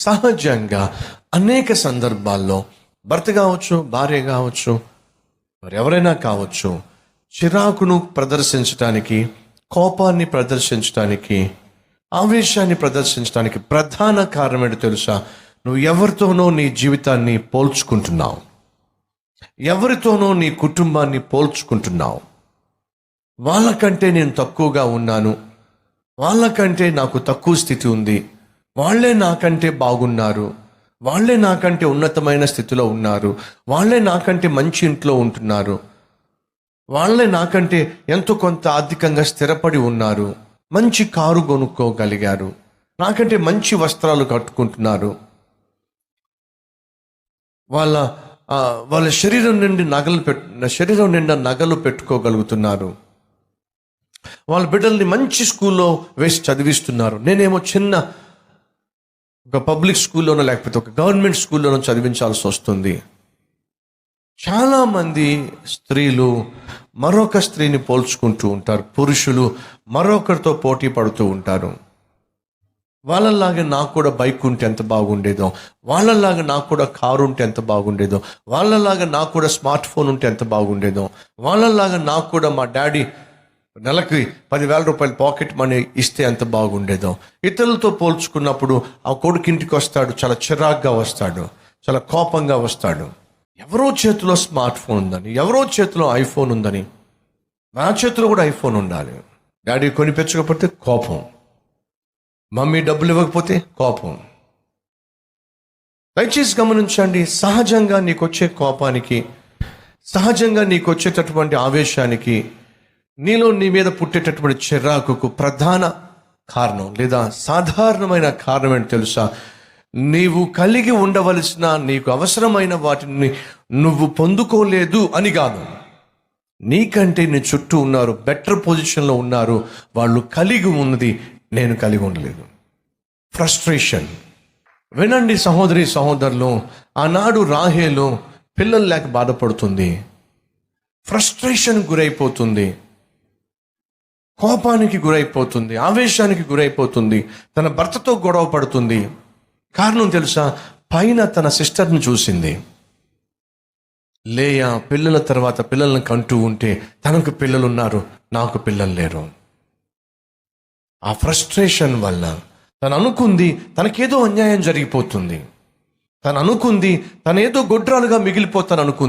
సహజంగా అనేక సందర్భాల్లో భర్త కావచ్చు భార్య కావచ్చు మరి ఎవరైనా కావచ్చు చిరాకును ప్రదర్శించడానికి కోపాన్ని ప్రదర్శించడానికి ఆవేశాన్ని ప్రదర్శించడానికి ప్రధాన కారణం ఏంటో తెలుసా? నువ్వు ఎవరితోనో నీ జీవితాన్ని పోల్చుకుంటున్నావు. ఎవరితోనో నీ కుటుంబాన్ని పోల్చుకుంటున్నావు. వాళ్ళకంటే నేను తక్కువగా ఉన్నాను. వాళ్ళకంటే నాకు తక్కువ స్థితి ఉంది. వాళ్ళే నాకంటే బాగున్నారు. వాళ్ళే నాకంటే ఉన్నతమైన స్థితిలో ఉన్నారు. వాళ్ళే నాకంటే మంచి ఇంట్లో ఉంటున్నారు. వాళ్ళే నాకంటే ఎంతో కొంత ఆర్థికంగా స్థిరపడి ఉన్నారు. మంచి కారు కొనుక్కోగలిగారు. నాకంటే మంచి వస్త్రాలు కట్టుకుంటున్నారు. వాళ్ళ వాళ్ళ శరీరం నుండి నగలు పెట్టు శరీరం నిండా నగలు పెట్టుకోగలుగుతున్నారు. వాళ్ళ బిడ్డల్ని మంచి స్కూల్లో వేసి చదివిస్తున్నారు. నేనేమో చిన్న ఒక పబ్లిక్ స్కూల్లోనో లేకపోతే ఒక గవర్నమెంట్ స్కూల్లోనో చదివించాల్సి వస్తుంది. చాలామంది స్త్రీలు మరొక స్త్రీని పోల్చుకుంటూ ఉంటారు. పురుషులు మరొకరితో పోటీ పడుతూ ఉంటారు. వాళ్ళలాగా నాకు కూడా బైక్ ఉంటే ఎంత బాగుండేదో వాళ్ళలాగా నాకు కూడా కారు ఉంటే ఎంత బాగుండేదో వాళ్ళలాగా నాకు కూడా స్మార్ట్ ఫోన్ ఉంటే ఎంత బాగుండేదో వాళ్ళలాగా నాకు కూడా మా డాడీ నెలకి పదివేల రూపాయలు పాకెట్ మనీ ఇస్తే ఎంత బాగుండేదో. ఇతరులతో పోల్చుకున్నప్పుడు ఆ కొడుకు ఇంటికి వస్తాడు చాలా చిరాగ్గా వస్తాడు చాలా కోపంగా వస్తాడు. ఎవరో చేతిలో స్మార్ట్ ఫోన్ ఉందని ఎవరో చేతిలో ఐఫోన్ ఉందని నా చేతిలో కూడా ఐఫోన్ ఉండాలి. డాడీ కొనిపించకపోతే కోపం. మమ్మీ డబ్బులు ఇవ్వకపోతే కోపం. దయచేసి గమనించండి సహజంగా నీకు వచ్చే కోపానికి సహజంగా నీకు వచ్చేటటువంటి ఆవేశానికి నీలో నీ మీద పుట్టేటటువంటి చిరాకుకు ప్రధాన కారణం లేదా సాధారణమైన కారణం ఏంటి తెలుసా? నీవు కలిగి ఉండవలసిన నీకు అవసరమైన వాటిని నువ్వు పొందుకోలేదు అని కాదు. నీకంటే నీ చుట్టూ ఉన్నారు బెటర్ పొజిషన్లో ఉన్నారు వాళ్ళు కలిగి ఉన్నది నేను కలిగి ఉండలేదు. ఫ్రస్ట్రేషన్ వినండి సహోదరి సహోదరులు ఆనాడు రాహేలు పిల్లలు లేక బాధపడుతుంది. ఫ్రస్ట్రేషన్ గురైపోతుంది. కోపానికి గురైపోతుంది ఆవేశానికి గురైపోతుంది తన భర్తతో గొడవ పడుతుంది. కారణం తెలుసా? పైన తన సిస్టర్ని చూసింది. లేయా పిల్లల తర్వాత పిల్లల్ని కంటూ ఉంటే తనకు పిల్లలు ఉన్నారు నాకు పిల్లలు లేరు. ఆ ఫ్రస్ట్రేషన్ వల్ల తను అనుకుంది తనకేదో అన్యాయం జరిగిపోతుంది. తను అనుకుంది తనేదో గొడ్రాలుగా మిగిలిపోతాను అనుకుంది